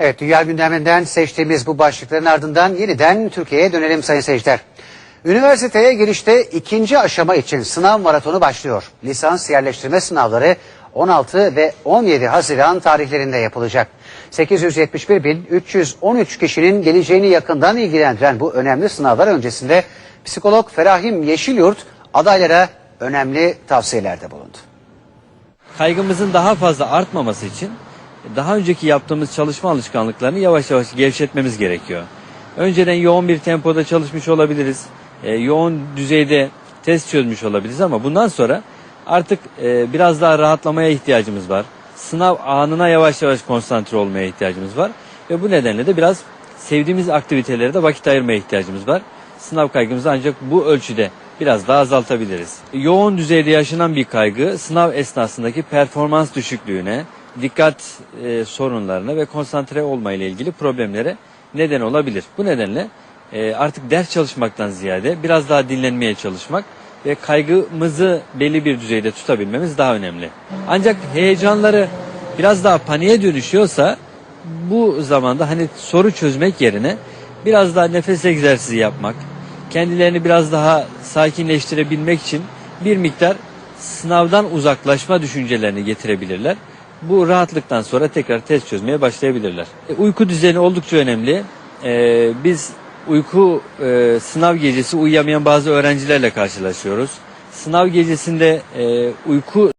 Evet, dünya gündeminden seçtiğimiz bu başlıkların ardından yeniden Türkiye'ye dönelim sayın seyirciler. Üniversiteye girişte ikinci aşama için sınav maratonu başlıyor. Lisans yerleştirme sınavları 16 ve 17 Haziran tarihlerinde yapılacak. 871.313 kişinin geleceğini yakından ilgilendiren bu önemli sınavlar öncesinde psikolog Ferahim Yeşilyurt adaylara önemli tavsiyelerde bulundu. kaygımızın daha fazla artmaması için daha önceki yaptığımız çalışma alışkanlıklarını yavaş yavaş gevşetmemiz gerekiyor. Önceden yoğun bir tempoda çalışmış olabiliriz. e, yoğun düzeyde test çözmüş olabiliriz ama bundan sonra artık e, biraz daha rahatlamaya ihtiyacımız var. Sınav anına yavaş yavaş konsantre olmaya ihtiyacımız var. Ve bu nedenle de biraz sevdiğimiz aktivitelere de vakit ayırmaya ihtiyacımız var. Sınav kaygımızı ancak bu ölçüde biraz daha azaltabiliriz. Yoğun düzeyde yaşanan bir kaygı sınav esnasındaki performans düşüklüğüne, dikkat e, sorunlarına ve konsantre olma ile ilgili problemlere neden olabilir. Bu nedenle e, artık ders çalışmaktan ziyade biraz daha dinlenmeye çalışmak ve kaygımızı belli bir düzeyde tutabilmemiz daha önemli. Ancak heyecanları biraz daha paniğe dönüşüyorsa bu zamanda hani soru çözmek yerine biraz daha nefes egzersizi yapmak, kendilerini biraz daha sakinleştirebilmek için bir miktar sınavdan uzaklaşma düşüncelerini getirebilirler. Bu rahatlıktan sonra tekrar test çözmeye başlayabilirler. E, uyku düzeni oldukça önemli. E, biz uyku e, sınav gecesi uyuyamayan bazı öğrencilerle karşılaşıyoruz. Sınav gecesinde e, uyku